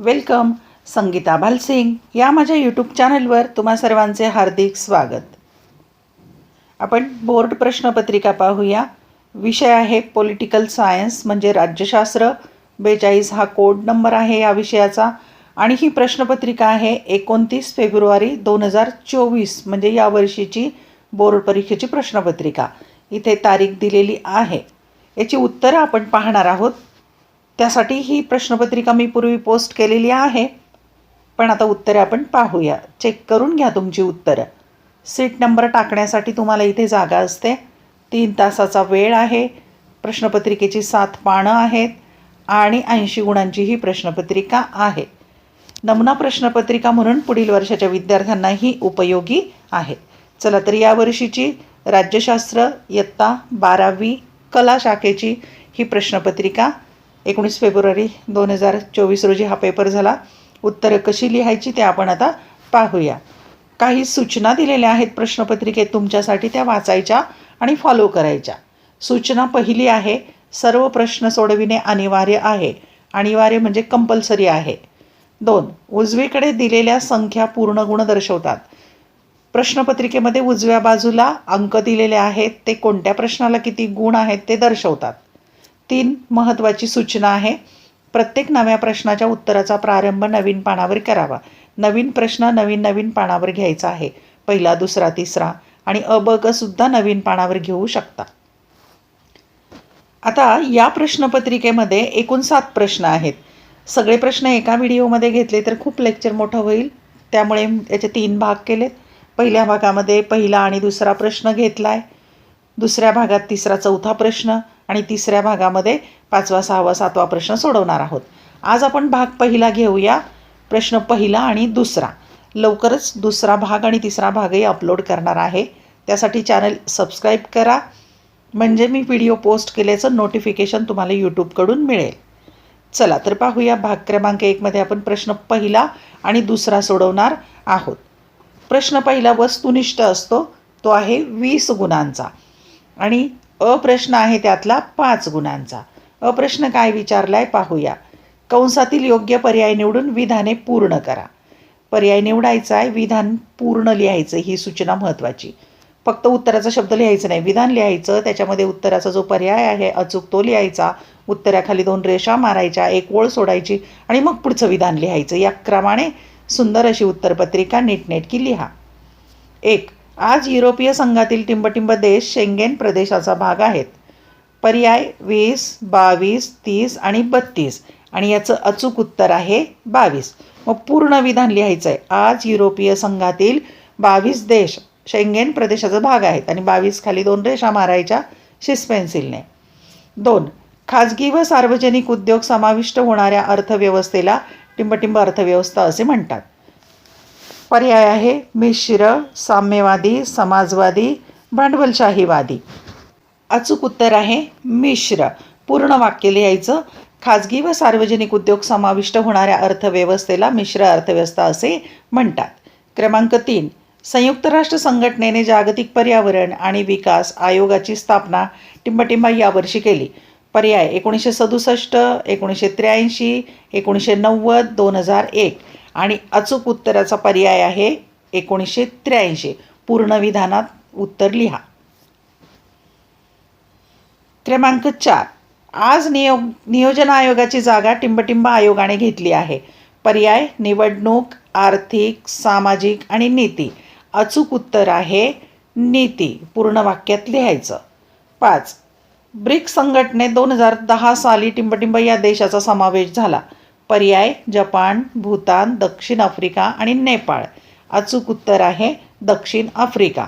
Welcome Sangeeta Bhalsingh. या माझ्या YouTube चॅनलवर तुम्हा सर्वांचे हार्दिक स्वागत. आपण बोर्ड प्रश्नपत्रिका पाहूया. विषय आहे पॉलिटिकल सायन्स म्हणजे राज्यशास्त्र. बेचाळीस हा कोड नंबर आहे या विषयाचा. आणि ही प्रश्नपत्रिका आहे एकोणतीस फेब्रुवारी दोन हजार चोवीस म्हणजे या वर्षीची बोर्ड परीक्षेची प्रश्नपत्रिका. इथे तारीख दिलेली आहे. याची उत्तरं आपण पाहणार आहोत. त्यासाठी ही प्रश्नपत्रिका मी पूर्वी पोस्ट केलेली आहे. पण आता उत्तरे आपण पाहूया. चेक करून घ्या तुमची उत्तरं. सीट नंबर टाकण्यासाठी तुम्हाला इथे जागा असते. तीन तासाचा वेळ आहे. प्रश्नपत्रिकेची सात पानं आहेत. आणि ऐंशी गुणांची ही प्रश्नपत्रिका आहे. नमुना प्रश्नपत्रिका म्हणून पुढील वर्षाच्या विद्यार्थ्यांना ही उपयोगी आहे. चला तर यावर्षीची राज्यशास्त्र इयत्ता बारावी कला शाखेची ही प्रश्नपत्रिका एकोणीस फेब्रुवारी दोन हजार चोवीस रोजी हा पेपर झाला. उत्तरं कशी लिहायची ते आपण आता पाहूया. काही सूचना दिलेल्या आहेत प्रश्नपत्रिकेत तुमच्यासाठी त्या वाचायच्या आणि फॉलो करायच्या. सूचना पहिली आहे सर्व प्रश्न सोडविणे अनिवार्य आहे. अनिवार्य म्हणजे कंपल्सरी आहे. दोन उजवीकडे दिलेल्या संख्या पूर्ण गुण दर्शवतात. प्रश्नपत्रिकेमध्ये उजव्या बाजूला अंक दिलेले आहेत ते कोणत्या प्रश्नाला किती गुण आहेत ते दर्शवतात. तीन महत्त्वाची सूचना आहे. प्रत्येक नव्या प्रश्नाच्या उत्तराचा प्रारंभ नवीन पानावर करावा. नवीन प्रश्न नवीन नवीन पानावर घ्यायचा आहे. पहिला दुसरा तिसरा आणि अ ब ग सुद्धा नवीन पानावर घेऊ शकता. आता या प्रश्नपत्रिकेमध्ये एकूण सात प्रश्न आहेत. सगळे प्रश्न एका व्हिडिओमध्ये घेतले तर खूप लेक्चर मोठं होईल. त्यामुळे याचे तीन भाग केलेत. पहिल्या भागामध्ये पहिला आणि दुसरा प्रश्न घेतला आहे दुसऱ्या भागात तिसरा चौथा प्रश्न. आणि तिसऱ्या भागामध्ये पाचवा सहावा सातवा प्रश्न सोडवणार आहोत. आज आपण भाग पहिला घेऊया प्रश्न पहिला आणि दुसरा. लवकरच दुसरा भाग आणि तिसरा भागही अपलोड करणार आहे. त्यासाठी चॅनल सबस्क्राईब करा. म्हणजे मी व्हिडिओ पोस्ट केल्याचं नोटिफिकेशन तुम्हाला यूट्यूबकडून मिळेल. चला तर पाहूया भाग क्रमांक एकमध्ये आपण प्रश्न पहिला आणि दुसरा सोडवणार आहोत. प्रश्न पहिला वस्तुनिष्ठ असतो तो आहे वीस गुणांचा. आणि अप्रश्न आहे त्यातला पाच गुणांचा. अप्रश्न काय विचारला आहे पाहूया. कंसातील योग्य पर्याय निवडून विधाने पूर्ण करा. पर्याय निवडायचा आहे विधान पूर्ण लिहायचं ही सूचना महत्त्वाची. फक्त उत्तराचा शब्द लिहायचं नाही विधान लिहायचं त्याच्यामध्ये उत्तराचा जो पर्याय आहे अचूक तो लिहायचा. उत्तराखाली दोन रेषा मारायच्या एक ओळ सोडायची आणि मग पुढचं विधान लिहायचं. या क्रमाने सुंदर अशी उत्तरपत्रिका नीटनेटकी लिहा. एक आज युरोपीय संघातील टिंबटिंब देश शेंगेन प्रदेशाचा भाग आहेत. पर्याय वीस बावीस तीस आणि बत्तीस आणि याचं अचूक उत्तर आहे बावीस. मग पूर्ण विधान लिहायचं आहे आज युरोपीय संघातील बावीस देश शेंगेन प्रदेशाचा भाग आहेत आणि बावीस खाली दोन रेषा मारायच्या शिस पेन्सिलने दोन खाजगी व सार्वजनिक उद्योग समाविष्ट होणाऱ्या अर्थव्यवस्थेला टिंबटिंब अर्थव्यवस्था असे म्हणतात. पर्याय आहे मिश्र साम्यवादी समाजवादी भांडवलशाहीवादी. अचूक उत्तर आहे मिश्र. पूर्ण वाक्य लिहायचं खाजगी व सार्वजनिक उद्योग समाविष्ट होणाऱ्या अर्थव्यवस्थेला मिश्र अर्थव्यवस्था असे म्हणतात. क्रमांक तीन संयुक्त राष्ट्र संघटनेने जागतिक पर्यावरण आणि विकास आयोगाची स्थापना टिंबटिंबा यावर्षी केली. पर्याय एकोणीसशे सदुसष्ट एकोणीसशे त्र्याऐंशी एकोणीसशे नव्वद दोन हजार एक. आणि अचूक उत्तराचा पर्याय आहे एकोणीसशे त्र्याऐंशी. पूर्ण विधानात उत्तर लिहा. क्रमांक चार. आज नियोग नियोजन आयोगाची जागा टिंबटिंब आयोगाने घेतली आहे. पर्याय निवडणूक आर्थिक सामाजिक आणि नीती. अचूक उत्तर आहे नीती. पूर्ण वाक्यात लिहायचं. पाच. ब्रिक्स संघटनेत दोन हजार दहा साली टिंबटिंब या देशाचा समावेश झाला. पर्याय जपान भूतान दक्षिण आफ्रिका आणि नेपाळ. अचूक उत्तर आहे दक्षिण आफ्रिका.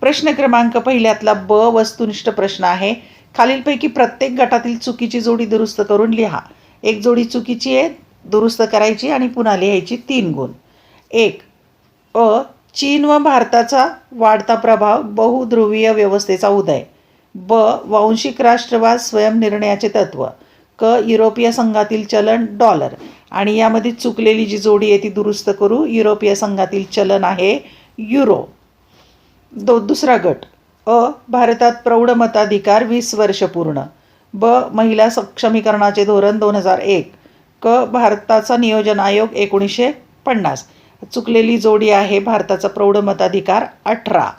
प्रश्न क्रमांक पहिल्यातला ब वस्तुनिष्ठ प्रश्न आहे. खालीलपैकी प्रत्येक गटातील चुकीची जोडी दुरुस्त करून लिहा. एक जोडी चुकीची आहे दुरुस्त करायची आणि पुन्हा लिहायची तीन गुण. एक अ चीन व भारताचा वाढता प्रभाव बहुध्रुवीय व्यवस्थेचा उदय. ब वांशिक राष्ट्रवाद स्वयंनिर्णयाचे तत्त्व क युरोपीय संघातील चलन डॉलर. आणि यामध्ये चुकलेली जी जोडी आहे ती दुरुस्त करू. युरोपीय संघातील चलन आहे युरो. दो दुसरा गट. अ भारतात प्रौढ मताधिकार वीस वर्ष पूर्ण. ब महिला सक्षमीकरणाचे धोरण दोन हजार एक. क भारताचा नियोजन आयोग एकोणीसशे पन्नास. चुकलेली जोडी आहे भारताचा प्रौढ मताधिकार अठरा.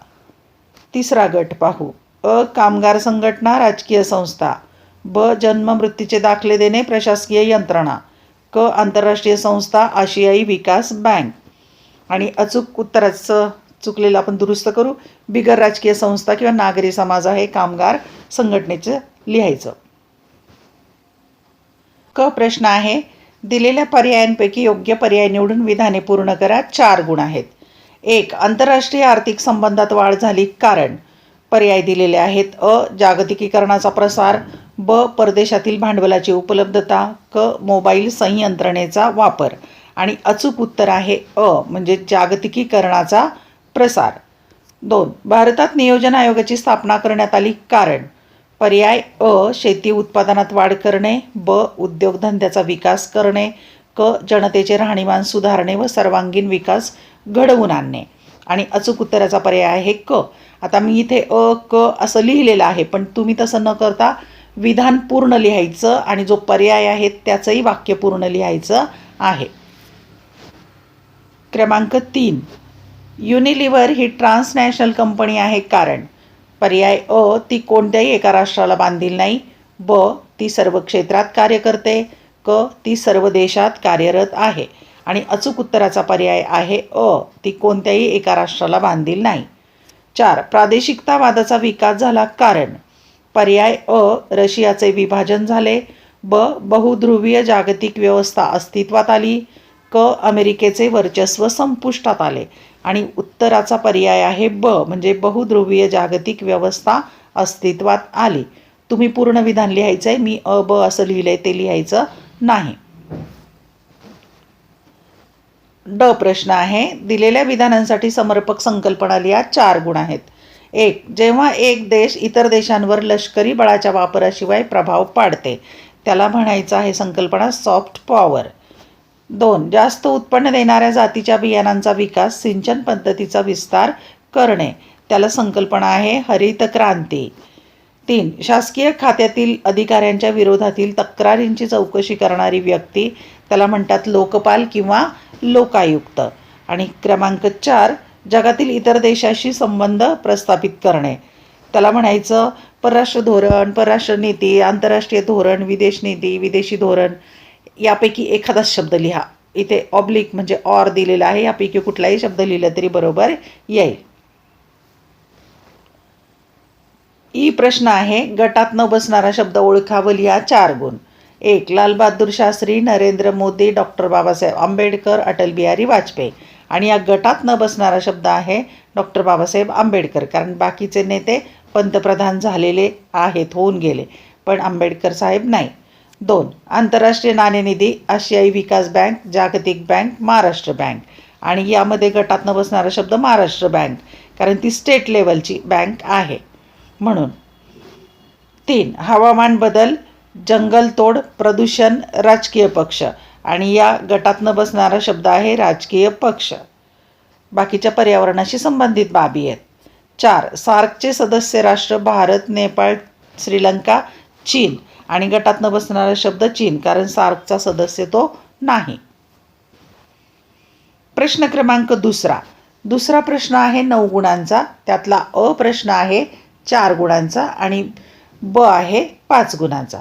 तिसरा गट पाहू. अ कामगार संघटना राजकीय संस्था. ब जन्म मृत्यूचे दाखले देणे प्रशासकीय यंत्रणा. क आंतरराष्ट्रीय संस्था आशियाई विकास बँक. आणि अचूक उत्तराचं चुकलेलं आपण दुरुस्त करू. बिगर राजकीय संस्था किंवा नागरी समाज आहे कामगार संघटनेचं लिहायचं. क प्रश्न आहे दिलेल्या पर्यायांपैकी योग्य पर्याय निवडून विधाने पूर्ण करा चार गुण आहेत. एक आंतरराष्ट्रीय आर्थिक संबंधात वाढ झाली कारण. पर्याय दिलेले आहेत अ जागतिकीकरणाचा प्रसार ब परदेशातील भांडवलाची उपलब्धता क मोबाईल संयंत्रणेचा वापर आणि अचूक उत्तर आहे अ म्हणजे जागतिकीकरणाचा प्रसार. दोन भारतात नियोजन आयोगाची स्थापना करण्यात आली कारण? पर्याय अ शेती उत्पादनात वाढ करणे ब उद्योगधंद्याचा विकास करणे क जनतेचे राहणीमान सुधारणे व सर्वांगीण विकास घडवून आणणे. आणि अचूक उत्तराचा पर्याय आहे क. आता मी इथे अ क असं लिहिलेलं आहे पण तुम्ही तसं न करता विधान पूर्ण लिहायचं आणि जो पर्याय आहे त्याचंही वाक्य पूर्ण लिहायचं आहे. क्रमांक तीन. युनिलिव्हर ही ट्रान्सनॅशनल कंपनी आहे कारण पर्याय अ ती कोणत्याही एका राष्ट्राला बांधील नाही. ब ती सर्व क्षेत्रात कार्य करते. क ती सर्व देशात कार्यरत आहे. आणि अचूक उत्तराचा पर्याय आहे अ ती कोणत्याही एका राष्ट्राला बांधील नाही. चार. प्रादेशिकतावादाचा विकास झाला कारण पर्याय अ रशियाचे विभाजन झाले. ब बहुध्रुवीय जागतिक व्यवस्था अस्तित्वात आली. क अमेरिकेचे वर्चस्व संपुष्टात आले. आणि उत्तराचा पर्याय आहे ब म्हणजे बहुध्रुवीय जागतिक व्यवस्था अस्तित्वात आली. तुम्ही पूर्ण विधान लिहायचं आहे मी अ ब असं लिहिलं आहे ते लिहायचं नाही. ड प्रश्न आहे. दिलेल्या विधानांसाठी समर्पक संकल्पना लिहा. चार गुण आहेत. एक जेव्हा एक देश इतर देशांवर लष्करी बळाच्या वापराशिवाय प्रभाव पाडते. त्याला म्हणायचं आहे संकल्पना सॉफ्ट पॉवर दोन जास्त उत्पन्न देणाऱ्या जातीच्या बियाणांचा विकास सिंचन पद्धतीचा विस्तार करणे. त्याला संकल्पना आहे हरित क्रांती. तीन शासकीय खात्यातील अधिकाऱ्यांच्या विरोधातील तक्रारींची चौकशी करणारी व्यक्ती त्याला म्हणतात लोकपाल किंवा लोकायुक्त. आणि क्रमांक चार जगातील इतर देशाशी संबंध प्रस्थापित करणे. त्याला म्हणायचं परराष्ट्र धोरण परराष्ट्र नीती आंतरराष्ट्रीय धोरण विदेश नीती विदेशी धोरण यापैकी एखादाच शब्द लिहा. इथे ऑब्लिक म्हणजे ऑर दिलेला आहे यापैकी कुठलाही शब्द लिहिला तरी बरोबर येईल. ई प्रश्न आहे गटात न बसणारा शब्द ओळखावं लिहा चार गुण. एक लालबहादूर शास्त्री नरेंद्र मोदी डॉक्टर बाबासाहेब आंबेडकर अटल बिहारी वाजपेयी. आणि या गटात न बसणारा शब्द आहे डॉक्टर बाबासाहेब आंबेडकर. कारण बाकीचे नेते पंतप्रधान झालेले आहेत होऊन गेले. पण आंबेडकर साहेब नाही. दोन आंतरराष्ट्रीय नाणेनिधी आशियाई विकास बँक जागतिक बँक महाराष्ट्र बँक. आणि यामध्ये गटात न बसणारा शब्द महाराष्ट्र बँक कारण ती स्टेट लेवलची बँक आहे. म्हणून तीन हवामान बदल जंगलतोड प्रदूषण राजकीय पक्ष. आणि या गटातनं बसणारा शब्द आहे राजकीय पक्ष. बाकीच्या पर्यावरणाशी संबंधित बाबी आहेत. चार सार्कचे सदस्य राष्ट्र भारत नेपाळ श्रीलंका चीन आणि गटातनं बसणारा शब्द चीन कारण सार्कचा सदस्य तो नाही. प्रश्न क्रमांक दुसरा. दुसरा प्रश्न आहे नऊ गुणांचा. त्यातला अ प्रश्न आहे चार गुणांचा आणि ब आहे पाच गुणांचा.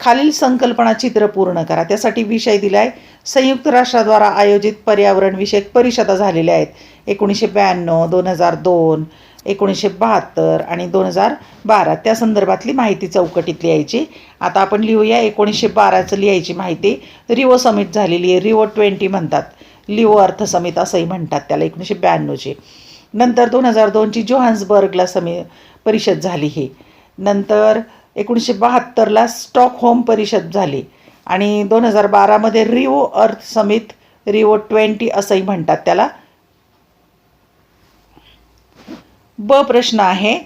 खालील संकल्पना चित्र पूर्ण करा. त्यासाठी विषय दिला आहे संयुक्त राष्ट्राद्वारा आयोजित पर्यावरणविषयक परिषदा झालेल्या आहेत. एकोणीसशे ब्याण्णव दोन हजार दोन एकोणीसशे बहात्तर आणि दोन हजार बारा. त्या संदर्भातली माहिती चौकटीत लिहायची. आता आपण लिहूया. एकोणीसशे बाराचं लिहायची माहिती. रिओ समिट झालेली आहे. रिओ ट्वेंटी म्हणतात. लिओ अर्थ समित असंही म्हणतात त्याला एकोणीसशे ब्याण्णवची. नंतर दोन हजार दोनची जोहान्सबर्गला समी परिषद झाली ही. नंतर एकोणीसशे बहात्तरला स्टॉकहोम परिषद झाली. आणि दोन हजार बारामध्ये रिओ अर्थ समित रिओ ट्वेंटी असंही म्हणतात त्याला. ब प्रश्न आहे.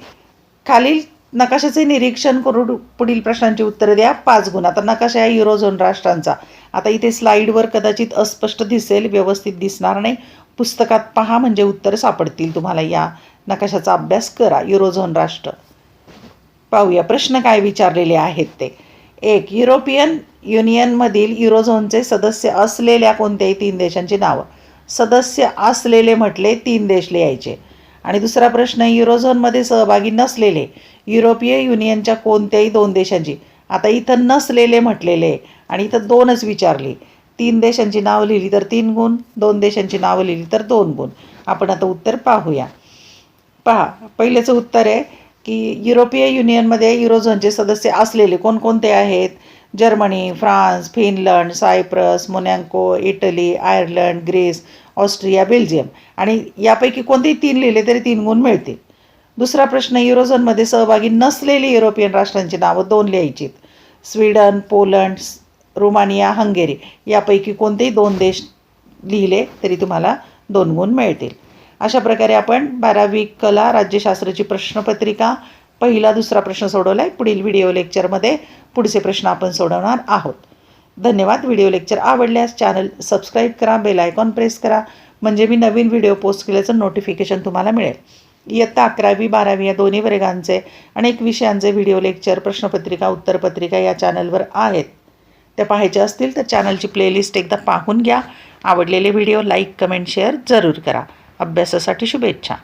खालील नकाशाचे निरीक्षण करून पुढील प्रश्नांची उत्तरं द्या. पाच गुण. आता नकाशा आहे युरोझोन राष्ट्रांचा. आता इथे स्लाईडवर कदाचित अस्पष्ट दिसेल व्यवस्थित दिसणार नाही. पुस्तकात पहा म्हणजे उत्तर सापडतील तुम्हाला. या नकाशाचा अभ्यास करा. युरोझोन राष्ट्र. पाहूया. प्रश्न काय विचारलेले आहेत ते. एक युरोपियन युनियनमधील युरोझोनचे सदस्य असलेल्या कोणत्याही तीन देशांची नावं? सदस्य असलेले म्हटले तीन देश लिहायचे. आणि दुसरा प्रश्न युरोझोनमध्ये सहभागी नसलेले युरोपीय युनियनच्या कोणत्याही दोन देशांची? आता इथं नसलेले म्हटलेले आणि इथं दोनच विचारली. तीन देशांची नावं लिहिली तर तीन गुण दोन देशांची नावं लिहिली तर दोन गुण. आपण आता उत्तर पाहूया. पहा पहिल्याचं उत्तर आहे की युरोपीय युनियनमध्ये युरोझोनचे सदस्य असलेले कोणकोणते आहेत? Germany France Finland Cyprus Monaco Italy Ireland Greece Austria Belgium. आणि यापैकी कोणतेही तीन लिहिले तरी तीन गुण मिळतील. दुसरा प्रश्न युरोझोनमध्ये सहभागी नसलेली युरोपियन राष्ट्रांची नावं दोन लिहायचीत स्वीडन पोलंड रुमानिया हंगेरी. यापैकी कोणतेही दोन देश लिहिले तरी तुम्हाला दोन गुण मिळतील. अशा प्रकारे आपण बारावी कला राज्यशास्त्राची प्रश्नपत्रिका पहिला दुसरा प्रश्न सोडवला आहे पुढील व्हिडिओ लेक्चरमध्ये पुढचे प्रश्न आपण सोडवणार आहोत. धन्यवाद. व्हिडिओ लेक्चर आवडल्यास चॅनल सबस्क्राईब करा बेल आयकॉन प्रेस करा. म्हणजे मी नवीन व्हिडिओ पोस्ट केल्याचं नोटिफिकेशन तुम्हाला मिळेल. इयत्ता अकरावी बारावी या दोन्ही वर्गांचे अनेक विषयांचे व्हिडिओ लेक्चर प्रश्नपत्रिका उत्तरपत्रिका या चॅनलवर आहेत. त्या पाहायच्या असतील तर चॅनलची प्लेलिस्ट एकदा पाहून घ्या. आवडलेले व्हिडिओ लाईक कमेंट शेअर जरूर करा. अभ्यासासाठी शुभेच्छा.